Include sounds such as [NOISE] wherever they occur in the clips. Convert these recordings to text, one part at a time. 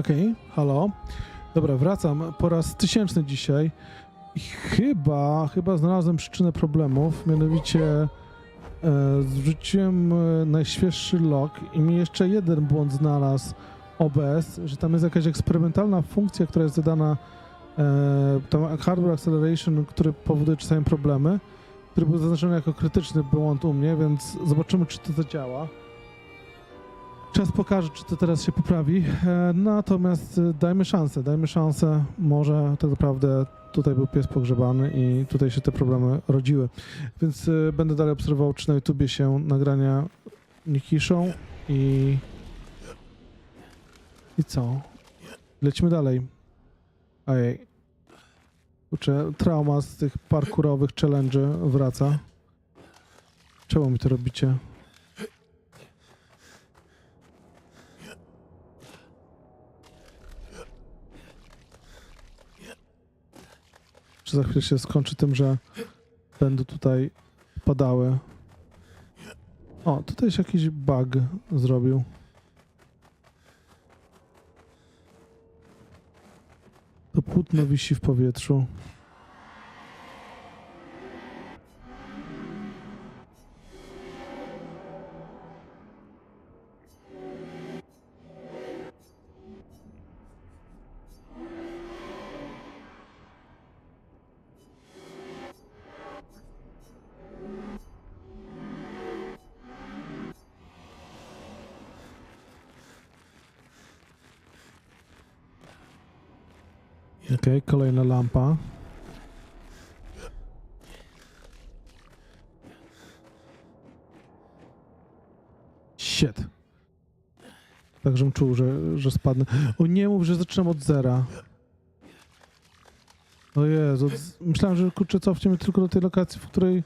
Okej, halo. Dobra, wracam po raz tysięczny dzisiaj. I chyba, chyba znalazłem przyczynę problemów, mianowicie e, zrzuciłem e, najświeższy log i mi jeszcze jeden błąd znalazł OBS, że tam jest jakaś eksperymentalna funkcja, która jest zadana e, tam hardware acceleration, który powoduje czasami problemy, który był zaznaczony jako krytyczny błąd u mnie, więc zobaczymy, czy to zadziała. Czas pokaże, czy to teraz się poprawi. E, Natomiast e, dajmy szansę, dajmy szansę. Może tak naprawdę tutaj był pies pogrzebany i tutaj się te problemy rodziły. Więc e, będę dalej obserwował, czy na YouTubie się nagrania nie kiszą i... I co? Lecimy dalej. Ojej. Kurczę, trauma z tych parkurowych challenge'y wraca. Czemu mi to robicie? Czy za chwilę się skończy tym, że będą tutaj padały. O, tutaj się jakiś bug zrobił. To płótno wisi w powietrzu. Okej, kolejna lampa. Shit. Tak, żebym czuł, że, że spadnę. O nie mów, że zaczynam od zera. O Jezu, myślałem, że kurczę cofnie mnie tylko do tej lokacji, w której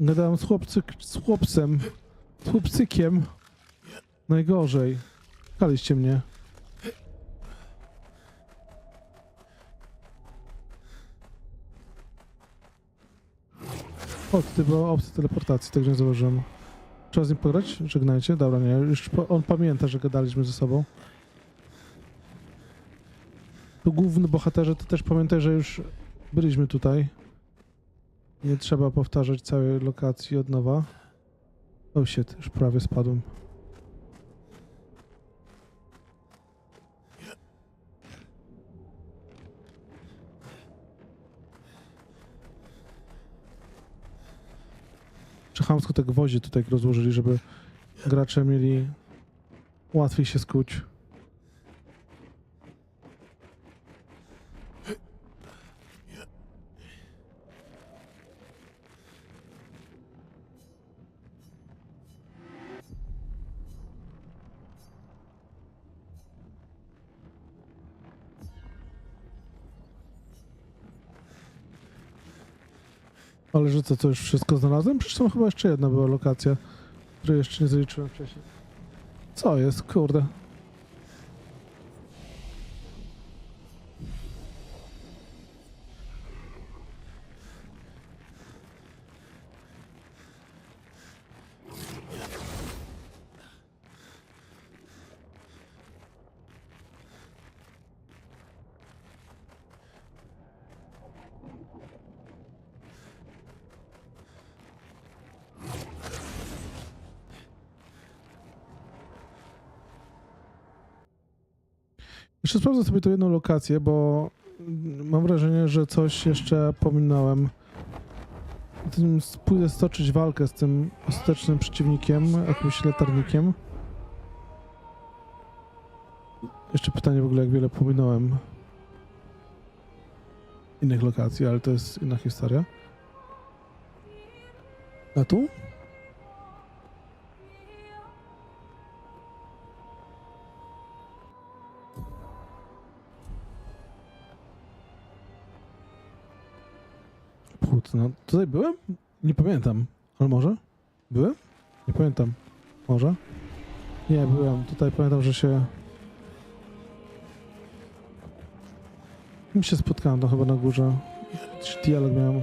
gadałem z, chłopcy, z chłopcem, z chłopcykiem. Najgorzej. Kaliście mnie. O, tutaj była opcja teleportacji, także nie zauważyłem. Trzeba z nim pograć? Żegnajcie? Dobra, nie, już po, on pamięta, że gadaliśmy ze sobą. Tu główny bohaterze, to też pamiętaj, że już byliśmy tutaj. Nie trzeba powtarzać całej lokacji od nowa. O shit, już prawie spadłem. Czy chamsko te gwoździe tutaj rozłożyli, żeby gracze mieli łatwiej się skuć. Ale że co, to już wszystko znalazłem? Przecież tam chyba jeszcze jedna była lokacja, której jeszcze nie zaliczyłem wcześniej. Co jest, kurde? Jeszcze sprawdzę sobie tą jedną lokację, bo mam wrażenie, że coś jeszcze pominąłem. Pójdę stoczyć walkę z tym ostatecznym przeciwnikiem, jakimś latarnikiem. Jeszcze pytanie w ogóle, jak wiele pominąłem innych lokacji, ale to jest inna historia. A tu? Płótno. Tutaj byłem? Nie pamiętam. Ale może? Byłem? Nie pamiętam. Może? Nie, byłem. Tutaj pamiętam, że się... Mi się spotkałem tam chyba na górze. Jakiś dialog miałem.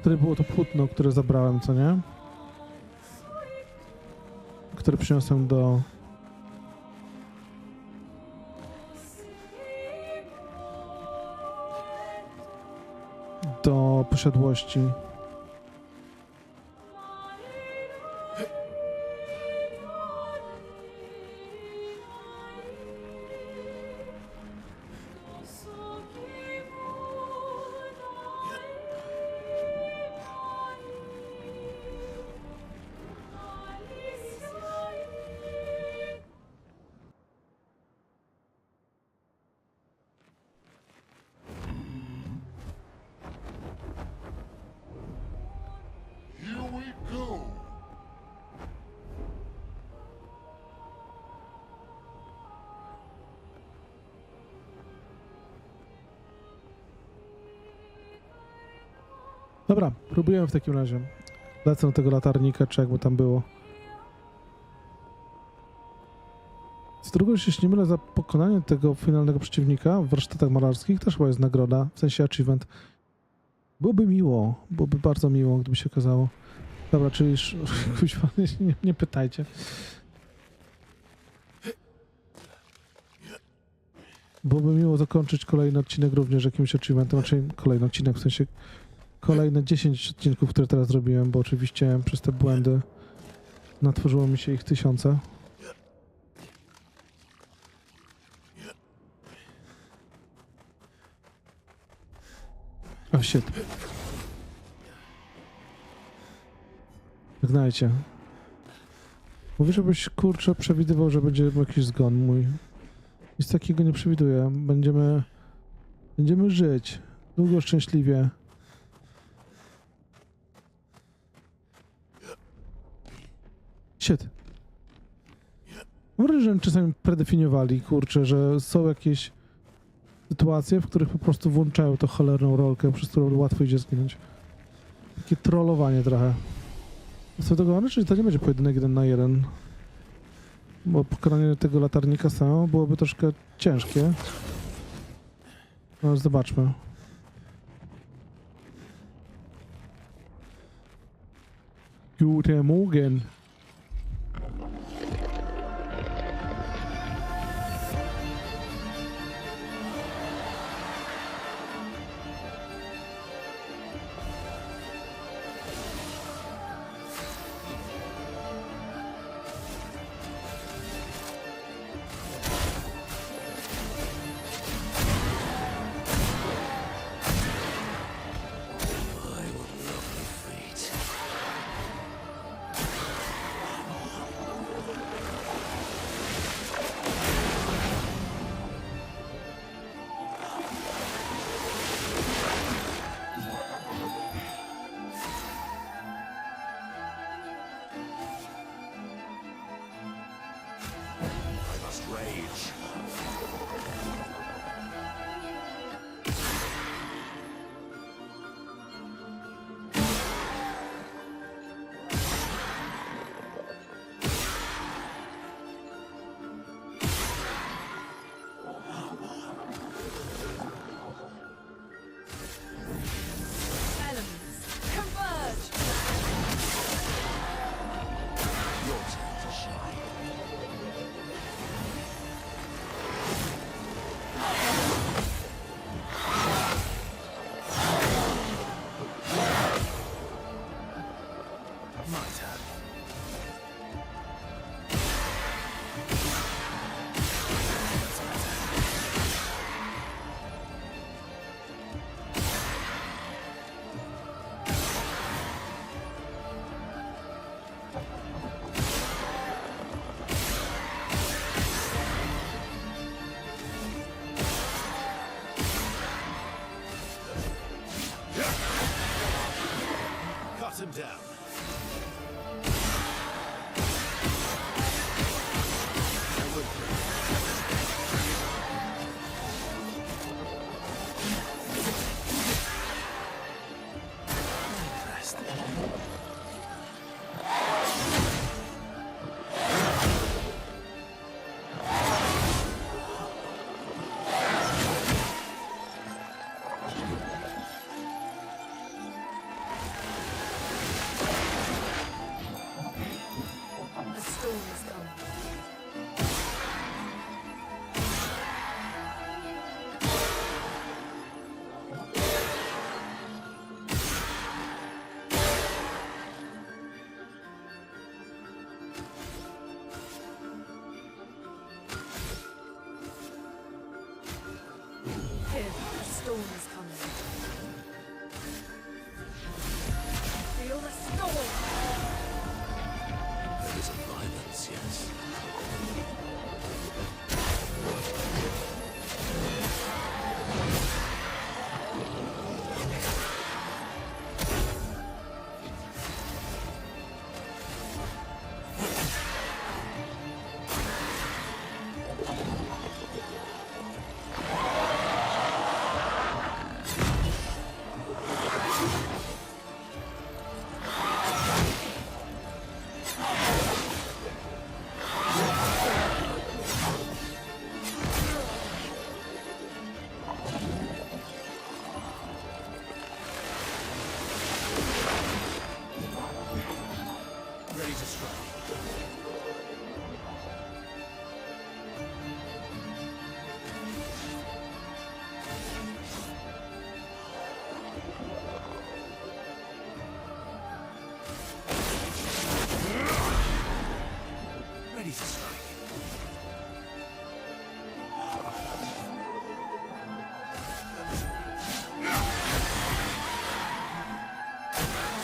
Wtedy było to płótno, które zabrałem, co nie? Które przyniosłem do... do posiadłości. Dobra, próbujemy w takim razie. Lecę do tego latarnika, czy jakby tam było. Z drugą się nie mylę, za pokonanie tego finalnego przeciwnika w warsztatach malarskich też chyba jest nagroda, w sensie achievement. Byłoby miło, byłoby bardzo miło, gdyby się okazało. Dobra, czyli już, [LAUGHS] kuźwa, nie, nie pytajcie. Byłoby miło zakończyć kolejny odcinek również jakimś achievementem, znaczy kolejny odcinek, w sensie kolejne 10 odcinków, które teraz zrobiłem, bo oczywiście przez te błędy natworzyło mi się ich tysiące. O shit. Żegnajcie. Mówisz, żebyś kurczę przewidywał, że będzie jakiś zgon mój. Nic takiego nie przewiduję. Będziemy... Będziemy żyć. Długo, szczęśliwie. Shit. Wrażenie, że czasami predefiniowali, kurczę, że są jakieś sytuacje, w których po prostu włączają tą cholerną rolkę, przez którą łatwo idzie zginąć. Takie trollowanie trochę. Co tego mamy, czyli to nie będzie pojedynek jeden na jeden. Bo pokonanie tego latarnika samego byłoby troszkę ciężkie. No, zobaczmy. Guten Morgen. Thank you.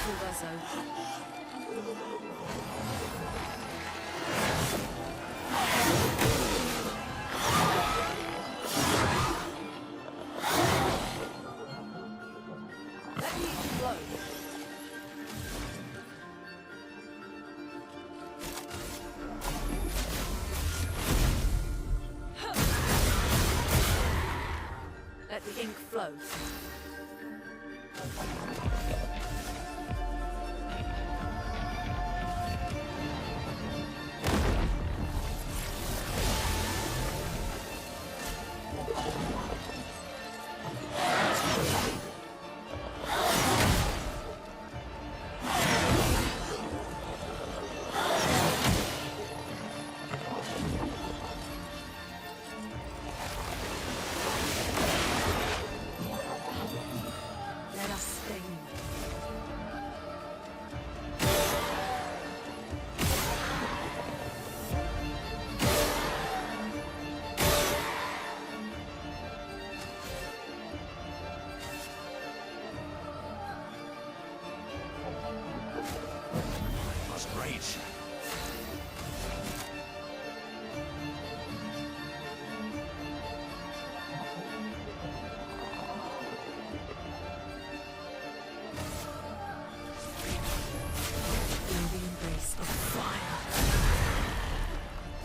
Battle was over. Let's go.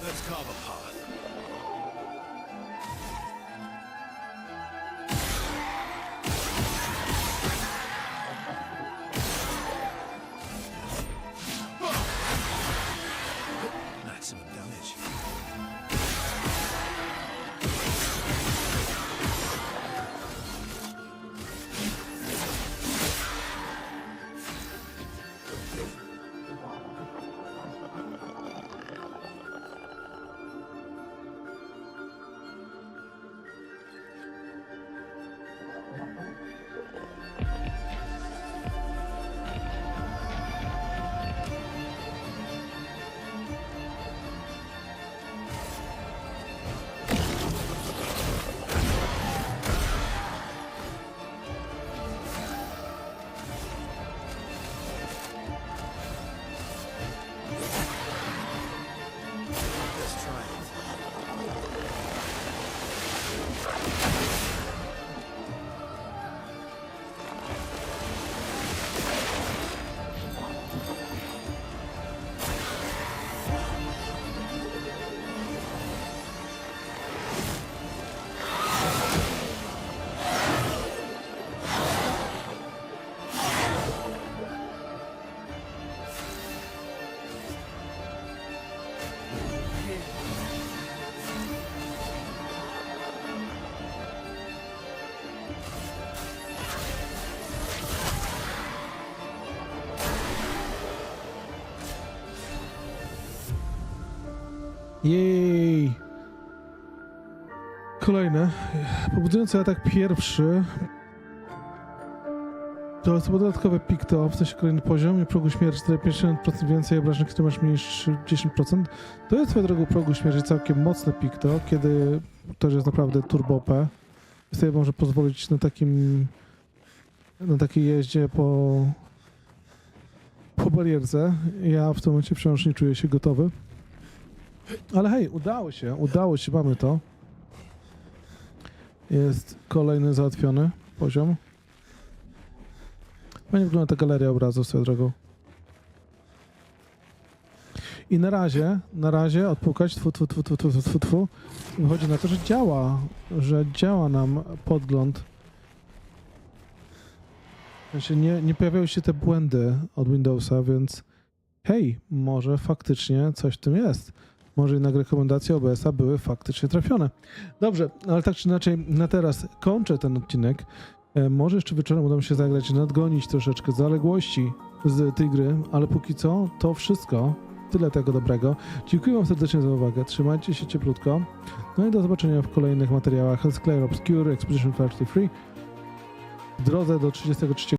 Let's carve a path. Jej! Kolejne. Pobudzający atak pierwszy. To jest chyba dodatkowy pik to, w sensie kolejny poziom i progu śmierci 50% więcej obrażeń, kiedy masz mniej niż 10%. To jest swoją drogą progu śmierci całkiem mocny pik to, kiedy to jest naprawdę turbo OP. Sobie może pozwolić na takim na takiej jeździe po po barierce. Ja w tym momencie wciąż nie czuję się gotowy. Ale hej, udało się, udało się, mamy to. Jest kolejny załatwiony poziom. Fajnie wygląda ta galeria obrazów swoją drogą. I na razie, na razie odpukać, tfu, tfu, tfu, tfu, tfu, tfu, tfu. Wychodzi na to, że działa, że działa nam podgląd. Znaczy nie, nie pojawiały się te błędy od Windowsa, więc hej, może faktycznie coś w tym jest może jednak rekomendacje OBS-a były faktycznie trafione. Dobrze, ale tak czy inaczej, na teraz kończę ten odcinek. E, może jeszcze wieczorem uda mi się zagrać, nadgonić troszeczkę zaległości z tej gry, ale póki co to wszystko. Tyle tego dobrego. Dziękuję Wam serdecznie za uwagę. Trzymajcie się cieplutko. No i do zobaczenia w kolejnych materiałach Health Clear Obscure Expedition 33 w drodze do 33